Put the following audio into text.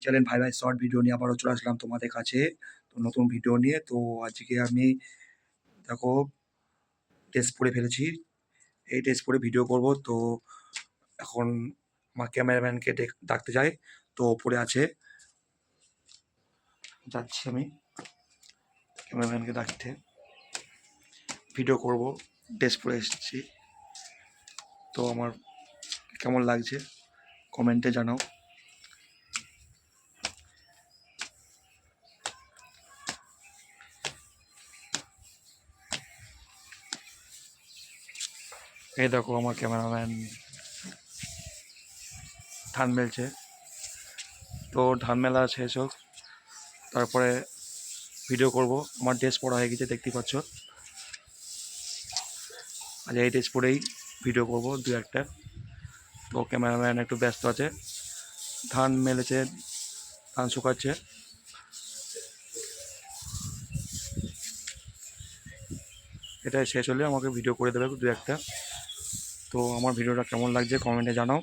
Channel ভাই ভাই short video নিয়ে আবারও চলে আসলাম তোমাদের কাছে। তো নতুন ভিডিও নিয়ে, তো আজকে আমি দেখো টেস্ট পরে ফেলেছি। এই টেস্ট পরে ভিডিও করব, তো এখন আমার ক্যামেরাম্যানকে ডেক- ডাকতে যাই, তো ওপরে আছে। যাচ্ছি আমি ক্যামেরাম্যানকে ডাকতে। ভিডিও করব ড্রেস পরে এসেছি। তো আমার কেমন লাগছে? কমেন্টে জানাও। এই দেখো, আমার ক্যামেরাম্যান ধান মেলছে। তো ধান মেলা শেষ হোক, তারপরে ভিডিও করব। আমার ড্রেস পরা হয়ে গেছে, দেখতে পাচ্ছ। আজ এই ড্রেস পরেই ভিডিও করব দু একটা। তো ক্যামেরাম্যান একটু ব্যস্ত আছে। ধান মেলেছে, ধান শুকাচ্ছে। এটা শেষ হলে আমাকে ভিডিও করে দেবে দু একটা। তো আমার ভিডিওটা কেমন লাগছে কমেন্টে জানাও।